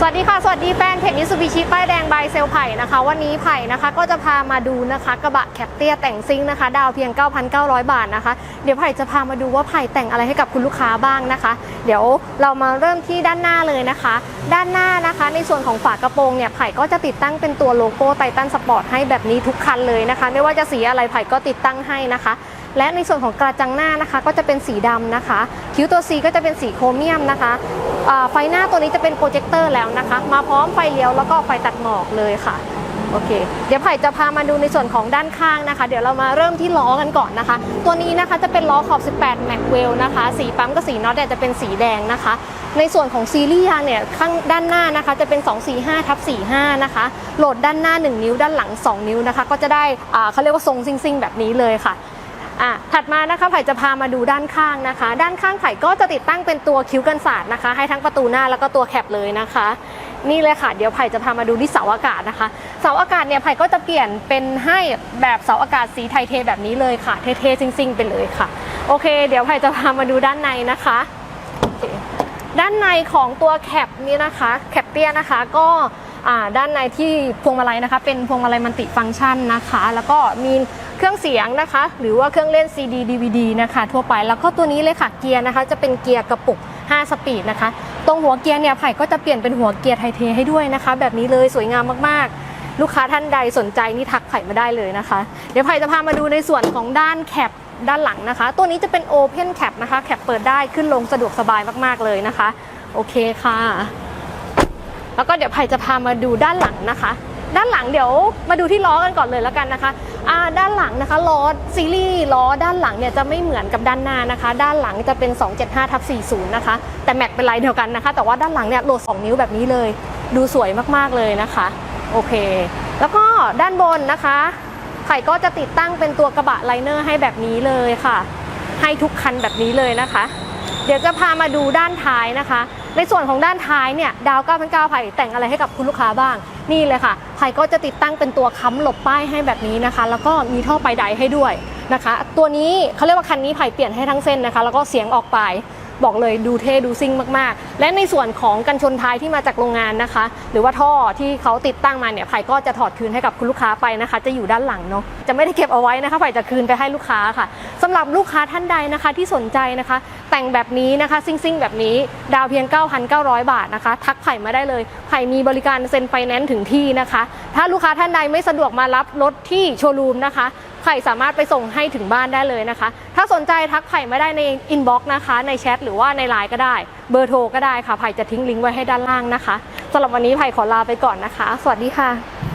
สวัสดีค่ะ สวัสดีแฟนเพจมิซูบิชิป้ายแดงบายเซลไผ่นะคะ วันนี้ไผ่นะคะก็จะพามาดูนะคะกระบะแคปเตียแต่งซิ่งนะคะ ดาวเพียง 9,900 บาทนะคะ เดี๋ยวไผ่จะพามาดูว่าไผ่แต่งอะไรให้กับคุณลูกค้าบ้างนะคะ เดี๋ยวเรามาเริ่มที่ด้านหน้าเลยนะคะ ด้านหน้านะคะ ในส่วนของฝากระโปรงเนี่ยไผ่ก็จะติดตั้งเป็นตัวโลโก้ไททันสปอร์ตให้แบบนี้ทุกคันเลยนะคะ ไม่ว่าจะสีอะไรไผ่ก็ติดตั้งให้นะคะและในส่วนของกระจังหน้านะคะ ก็จะเป็นสีดำนะคะ คิ้วตัว C ก็จะเป็นสีโครเมียมนะคะ ไฟหน้าตัวนี้จะเป็นโปรเจคเตอร์แล้วนะคะ มาพร้อมไฟเลี้ยวแล้วก็ไฟตัดหมอกเลยค่ะโอเค เดี๋ยวไผ่จะพามาดูในส่วนของด้านข้างนะคะ เดี๋ยวเรามาเริ่มที่ล้อกันก่อนนะคะ ตัวนี้นะคะจะเป็นล้อขอบ 18 m a c w e l l นะคะ สีปั๊มกับสีน็อตเนี่ยจะเป็นสีแดงนะคะ ในส่วนของซีรีส์ยางเนี่ยข้างด้านหน้านะคะจะเป็น 245ทับ45 นะคะ โหลดด้านหน้า 1 นิ้วด้านหลัง 2 นิ้วนะคะ ก็จะได้อ่าเขาเรียกว่าทรงซิงๆ แบบนี้เลยค่ะ อะถัดมานะคะไผ่จะพามาดูด้านข้างนะคะ ด้านข้างไผ่ก็จะติดตั้งเป็นตัวคิ้วกันศาสตร์นะคะ ให้ทั้งประตูหน้าแล้วก็ตัวแคปเลยนะคะ นี่เลยค่ะเดี๋ยวไผ่จะพามาดูที่เสาอากาศนะคะ เสาอากาศเนี่ยไผ่ก็จะเปลี่ยนเป็นให้แบบเสาอากาศสีไทยเทแบบนี้เลยค่ะ เท่ๆซิ่งๆไปเลยค่ะ โอเค เดี๋ยวไผ่จะพามาดูด้านในนะคะด้านในของตัวแคปนี้นะคะแคปเตี้ยนะคะก็ด้านในที่พวงมาลัยนะคะ เป็นพวงมาลัยมัลติฟังก์ชันนะคะ แล้วก็มี เครื่องเสียงนะคะ หรือว่าเครื่องเล่น CD DVD นะคะ ทั่วไปแล้วก็ตัวนี้เลยค่ะเกียร์นะคะ จะเป็นเกียร์กระปุก 5 สปีดนะคะ ตรงหัวเกียร์เนี่ยไผ่ก็จะเปลี่ยนเป็นหัวเกียร์ไทเทให้ด้วยนะคะ แบบนี้เลยสวยงามมากๆ ลูกค้าท่านใดสนใจนี่ทักไผ่มาได้เลยนะคะ เดี๋ยวไผ่จะพามาดูในส่วนของด้านแคปด้านหลังนะคะ ตัวนี้จะเป็น Open Cap นะคะแคปเปิดได้ขึ้นลงสะดวกสบายมากๆเลยนะคะ โอเคค่ะ แล้วก็เดี๋ยวไผ่จะพามาดูด้านหลังนะคะ ด้านหลังเดี๋ยวมาดูที่ล้อกันก่อนเลยแล้วกันนะคะด้านหลังนะคะล้อซีรีส์ล้อด้านหลังเนี่ยจะไม่เหมือนกับด้านหน้านะคะ ด้านหลังจะเป็น 275ทับ40 นะคะ แต่แม็กเป็นลายเดียวกันนะคะ แต่ว่าด้านหลังเนี่ยโหลด 2 นิ้วแบบนี้เลย ดูสวยมากๆเลยนะคะ โอเค แล้วก็ด้านบนนะคะไผ่ก็จะติดตั้งเป็นตัวกระบะไลเนอร์ให้แบบนี้เลยค่ะ ให้ทุกคันแบบนี้เลยนะคะ เดี๋ยวจะพามาดูด้านท้ายนะคะ ในส่วนของด้านท้ายเนี่ยดาว9,900ไผ่แต่งอะไรให้กับคุณลูกค้าบ้าง นี่เลยค่ะไผ่ก็จะติดตั้งเป็นตัวค้ำหลบป้ายให้แบบนี้นะคะ แล้วก็มีท่อไปไดให้ด้วยนะคะ ตัวนี้เขาเรียกว่าคันนี้ไผ่เปลี่ยนให้ทั้งเส้นนะคะ แล้วก็เสียงออกไป บอกเลยดูเท่ดูซิ่งมากๆ และในส่วนของกันชนท้ายที่มาจากโรงงานนะคะ หรือว่าท่อที่เขาติดตั้งมาเนี่ยไผ่ก็จะถอดคืนให้กับคุณลูกค้าไปนะคะ จะอยู่ด้านหลังเนาะจะไม่ได้เก็บเอาไว้นะคะไผ่จะคืนไปให้ลูกค้าค่ะสำหรับลูกค้าท่านใดนะคะที่สนใจนะคะ แต่งแบบนี้นะคะซิ่งๆแบบนี้ดาวเพียง 9,900 บาทนะคะ ทักไผ่มาได้เลยไผ่มีบริการเซ็นไฟแนนซ์ถึงที่นะคะ ถ้าลูกค้าท่านใดไม่สะดวกมารับรถที่โชว์รูมนะคะ ไผ่สามารถไปส่งให้ถึงบ้านได้เลยนะคะ ถ้าสนใจทักไผ่มาได้ในอินบ็อกซ์นะคะ ในแชทหรือว่าในไลน์ก็ได้ เบอร์โทรก็ได้ค่ะไผ่จะทิ้งลิงก์ไว้ให้ด้านล่างนะคะสำหรับวันนี้ไผ่ขอลาไปก่อนนะคะ สวัสดีค่ะ